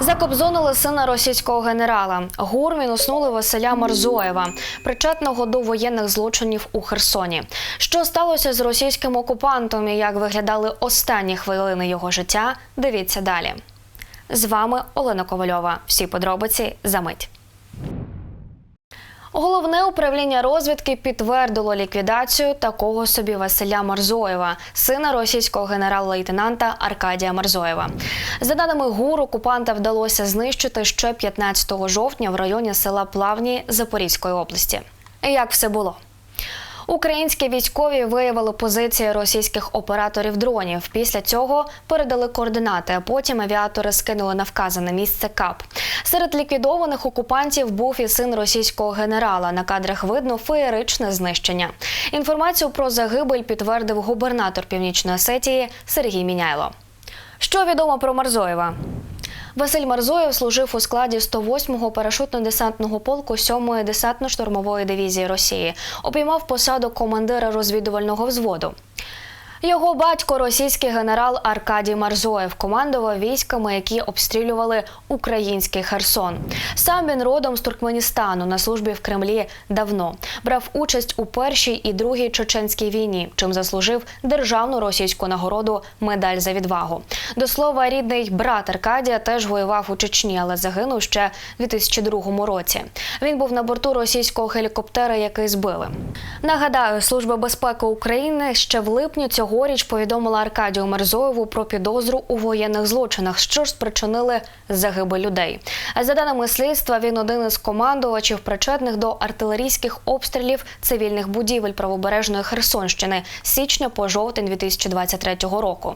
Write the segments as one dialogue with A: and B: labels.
A: Закобзонили сина російського генерала. ГУР мінуснули Василя Марзоєва, причетного до воєнних злочинів у Херсоні. Що сталося з російським окупантом і як виглядали останні хвилини його життя? Дивіться далі. З вами Олена Ковальова. Всі подробиці за мить. Головне управління розвідки підтвердило ліквідацію такого собі Василя Марзоєва, сина російського генерал-лейтенанта Аркадія Марзоєва. За даними ГУР, окупанта вдалося знищити ще 15 жовтня в районі села Плавні Запорізької області. Як все було? Українські військові виявили позиції російських операторів дронів. Після цього передали координати. а Потім авіатори скинули на вказане місце КАП. Серед ліквідованих окупантів був і син російського генерала. На кадрах видно феєричне знищення. Інформацію про загибель підтвердив губернатор Північної Осетії Сергій Міняйло. Що відомо про Марзоєва? Василь Марзоєв служив у складі 108-го парашютно-десантного полку 7-ї десантно-штурмової дивізії Росії. Обіймав посаду командира розвідувального взводу. Його батько, російський генерал Аркадій Марзоєв, командував військами, які обстрілювали український Херсон. Сам він родом з Туркменістану на службі в Кремлі давно брав участь у першій і другій чеченській війні, чим заслужив державну російську нагороду медаль за відвагу. До слова, рідний брат Аркадія теж воював у Чечні, але загинув ще в 2002 році. Він був на борту російського гелікоптера, який збили. Нагадаю, служба безпеки України ще в липні цьогоріч повідомила Аркадію Мерзоєву про підозру у воєнних злочинах, що ж спричинили загибель людей. За даними слідства, він один із командувачів, причетних до артилерійських обстрілів цивільних будівель правобережної Херсонщини січня по жовтень 2023 року.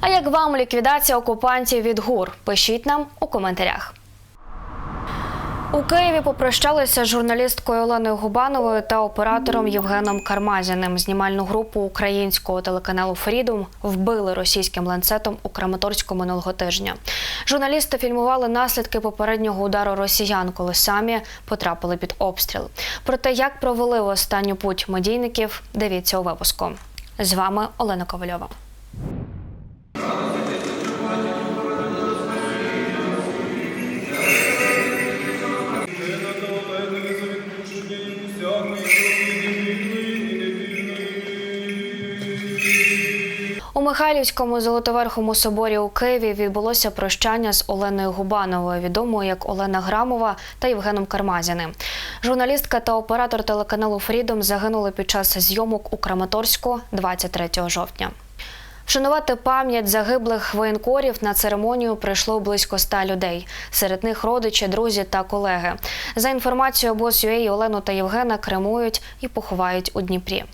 A: А як вам ліквідація окупантів від ГУР? Пишіть нам у коментарях. У Києві попрощалися з журналісткою Оленою Губановою та оператором Євгеном Кармазіним. Знімальну групу українського телеканалу Фрідом вбили російським ланцетом у Краматорську минулого тижня. Журналісти фільмували наслідки попереднього удару росіян, коли самі потрапили під обстріл. Про те, як провели в останню путь медійників, дивіться у випуску. З вами Олена Ковальова. Михайлівському Золотоверхому соборі у Києві відбулося прощання з Оленою Губановою, відомою як Олена Грамова та Євгеном Кармазіним. Журналістка та оператор телеканалу Фрідом загинули під час зйомок у Краматорську 23 жовтня. Вшанувати пам'ять загиблих воєнкорів на церемонію прийшло близько ста людей. Серед них родичі, друзі та колеги. За інформацією обоз.ua, Олену та Євгена кремують і поховають у Дніпрі.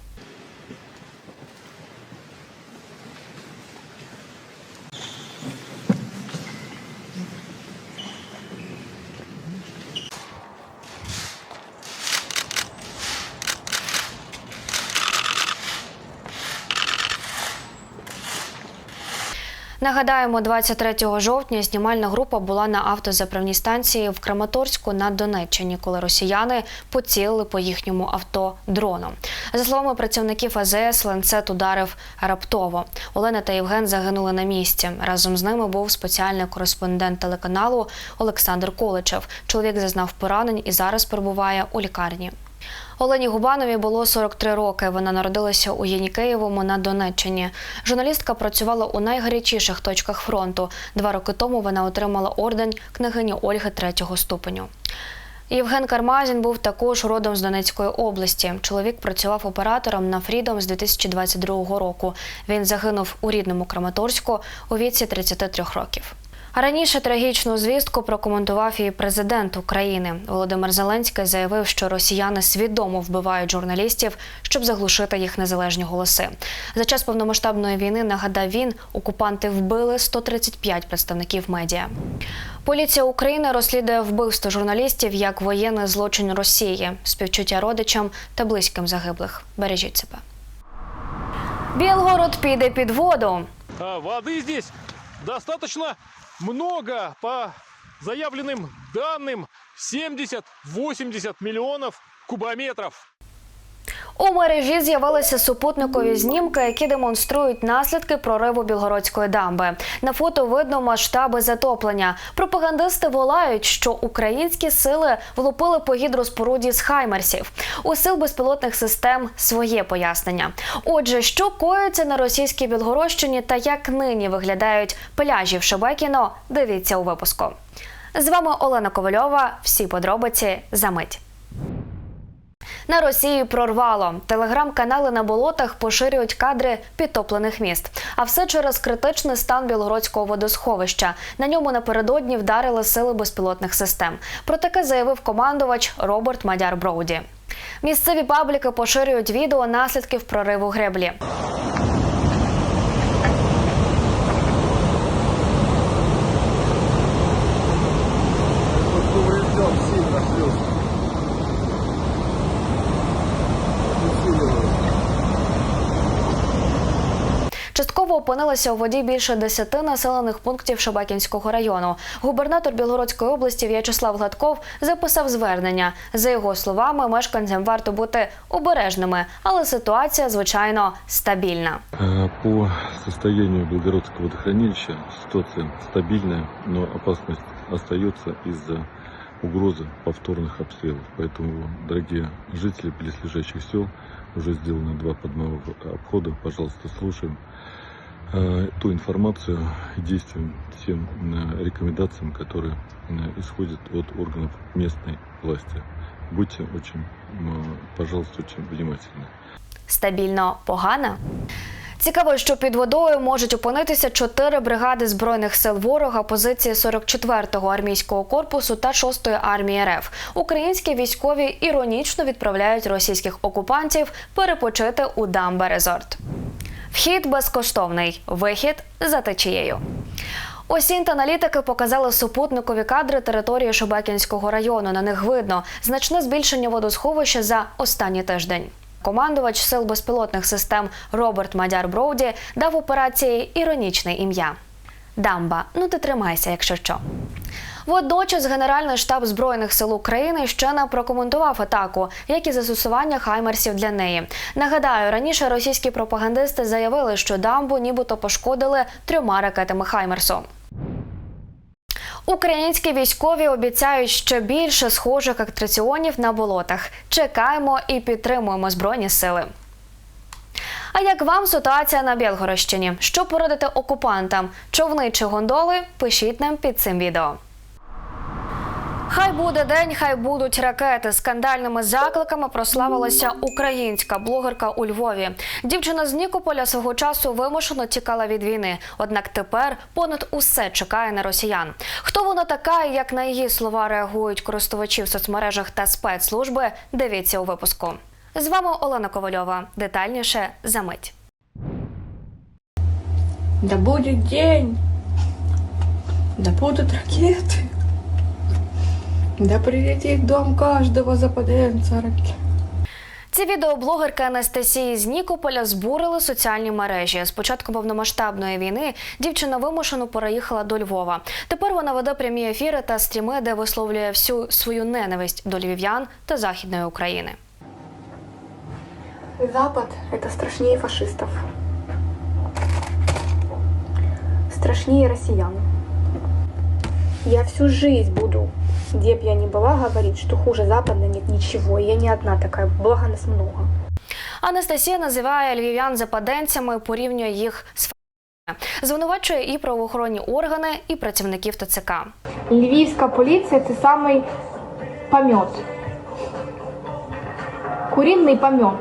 A: Нагадаємо, 23 жовтня знімальна група була на автозаправній станції в Краматорську на Донеччині, коли росіяни поцілили по їхньому авто дроном. За словами працівників АЗС, ланцет ударив раптово. Олена та Євген загинули на місці. Разом з ними був спеціальний кореспондент телеканалу Олександр Количев. Чоловік зазнав поранень і зараз перебуває у лікарні. Олені Губанові було 43 роки. Вона народилася у Єнікеєвому на Донеччині. Журналістка працювала у найгарячіших точках фронту. Два роки тому вона отримала орден княгині Ольги третього ступеню. Євген Кармазін був також родом з Донецької області. Чоловік працював оператором на Фрідом з 2022 року. Він загинув у рідному Краматорську у віці 33 років. Раніше трагічну звістку прокоментував і президент України. Володимир Зеленський заявив, що росіяни свідомо вбивають журналістів, щоб заглушити їх незалежні голоси. За час повномасштабної війни нагадав він, окупанти вбили 135 представників медіа. Поліція України розслідує вбивство журналістів як воєнний злочин Росії, співчуття родичам та близьким загиблих. Бережіть себе. Білгород піде під воду.
B: А, Воды здесь достаточно много по заявленным данным 70-80 миллионов кубометров.
A: У мережі з'явилися супутникові знімки, які демонструють наслідки прориву Білгородської дамби. На фото видно масштаби затоплення. Пропагандисти волають, що українські сили влупили по гідроспоруді з хаймерсів. У сил безпілотних систем своє пояснення. Отже, що коїться на російській Білгородщині та як нині виглядають пляжі в Шебекіно, дивіться у випуску. З вами Олена Ковальова. Всі подробиці за мить. На Росії прорвало. Телеграм-канали на болотах поширюють кадри підтоплених міст. А все через критичний стан білгородського водосховища. На ньому напередодні вдарили сили безпілотних систем. Про таке заявив командувач Роберт Мадяр Броуді. Місцеві пабліки поширюють відео наслідків прориву греблі. опинилися у воді більше десяти населених пунктів Шабакінського району. Губернатор Білгородської області В'ячеслав Гладков записав звернення. За його словами, мешканцям варто бути обережними, але ситуація звичайно стабільна.
C: Э, По состоянию Белгородского водохранилища ситуация стабильная, но опасность остается из-за угрозы повторных обстрелов. Поэтому, дорогие жители близлежащих сел, уже сделаны два подмовых обхода. Пожалуйста, слушаем э, ту информацию и действуем тем э, рекомендациям, которые э, исходят от органов местной власти. Будьте очень, м, пожалуйста, очень внимательны.
A: Стабільно погано. Цікаво, що під водою можуть опинитися чотири бригади збройних сил ворога, позиції 44-го армійського корпусу та 6-ї армії РФ. Українські військові іронічно відправляють російських окупантів перепочити у Дамбе Резорт. Вхід безкоштовний, вихід за течією. Осінь та аналітики показали супутникові кадри території Шебекінського району. На них видно значне збільшення водосховища за останній тиждень. Командувач сил безпілотних систем Роберт Мадяр Броуді дав операції іронічне ім'я Дамба. Ну ти тримайся, якщо що. Водночас Генеральний штаб збройних сил України ще не прокоментував атаку, як і застосування хаймерсів для неї. Нагадаю, раніше російські пропагандисти заявили, що дамбу нібито пошкодили трьома ракетами Хаймерсу. Українські військові обіцяють ще більше схожих атракціонів на болотах. Чекаємо і підтримуємо збройні сили. А як вам ситуація на Білгородщині? Що порадити окупантам? Човни чи гондоли? Пишіть нам під цим відео. Хай буде день, хай будуть ракети. Скандальними закликами прославилася українська блогерка у Львові. Дівчина з Нікополя свого часу вимушено тікала від війни. Однак тепер понад усе чекає на росіян. Хто вона така і як на її слова реагують користувачі в соцмережах та спецслужби? Дивіться у випуску. З вами Олена Ковальова. Детальніше за мить.
D: Да будет день, да будут ракеты, да прилетит в дом каждого западенца ракет.
A: Ці відео блогерки Анастасії з Нікополя збурили соціальні мережі. З початку повномасштабної війни дівчина вимушено переїхала до Львова. Тепер вона веде прямі ефіри та стріми, де висловлює всю свою ненависть до львів'ян та західної України.
E: Запад – это страшнее фашистов. Страшнее россиян. Я всю жизнь буду, где б я ни была, говорить, что хуже Запада нет ничего. И Я не одна такая, благо нас много.
A: Анастасія називає львів'ян западенцями, порівнює їх з фашистами. звинувачує і правоохоронні органи, і працівників ТЦК.
F: Львівська поліція це самий помет. Куриный помет.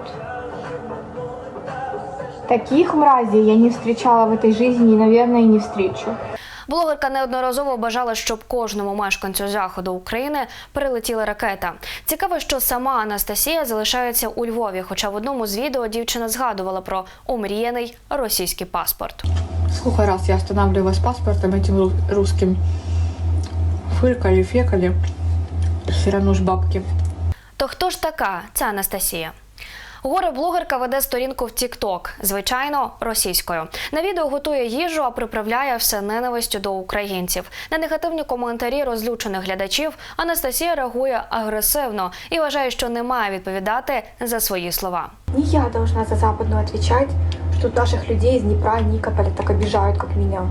F: Таких мразей я не встречала в этой жизни и, наверное, не встречу.
A: Блогерка неодноразово бажала, щоб кожному мешканцю заходу України прилетіла ракета. Цікаво, що сама Анастасія залишається у Львові, хоча в одному з відео дівчина згадувала про омріяний російський паспорт.
D: Сколько раз я останавливалась с паспортом этим ру- русским. Фыркали, фекали. Все равно ж бабки.
A: То хто ж така ця Анастасія? Горе-блогерка веде сторінку в TikTok, звичайно, російською. На відео готує їжу, а приправляє все ненавистю до українців. На негативні коментарі розлючених глядачів Анастасія реагує агресивно і вважає, що не має відповідати за свої слова.
E: Не я должна за отвечать, что тут наших людей из Днепра, Никополя так обижают, как меня.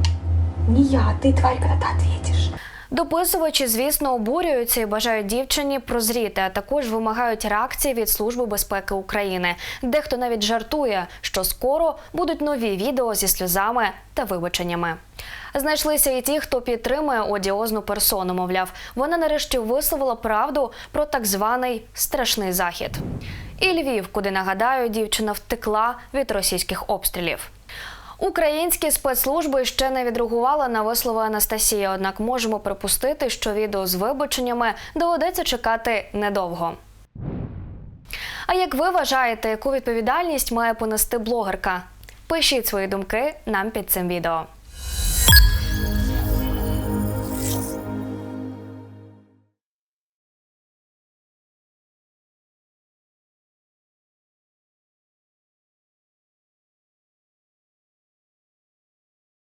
E: Не я, ты, тварь, когда ты ответишь.
A: Дописувачі, звісно, обурюються і бажають дівчині прозріти, а також вимагають реакції від Служби безпеки України. Дехто навіть жартує, що скоро будуть нові відео зі сльозами та вибаченнями. Знайшлися і ті, хто підтримує одіозну персону. Мовляв, вона нарешті висловила правду про так званий страшний захід. І Львів, куди нагадаю, дівчина втекла від російських обстрілів. Українські спецслужби ще не відреагували на вислови Анастасії, однак можемо припустити, що відео з вибаченнями доведеться чекати недовго. А як ви вважаєте, яку відповідальність має понести блогерка? Пишіть свої думки нам під цим відео.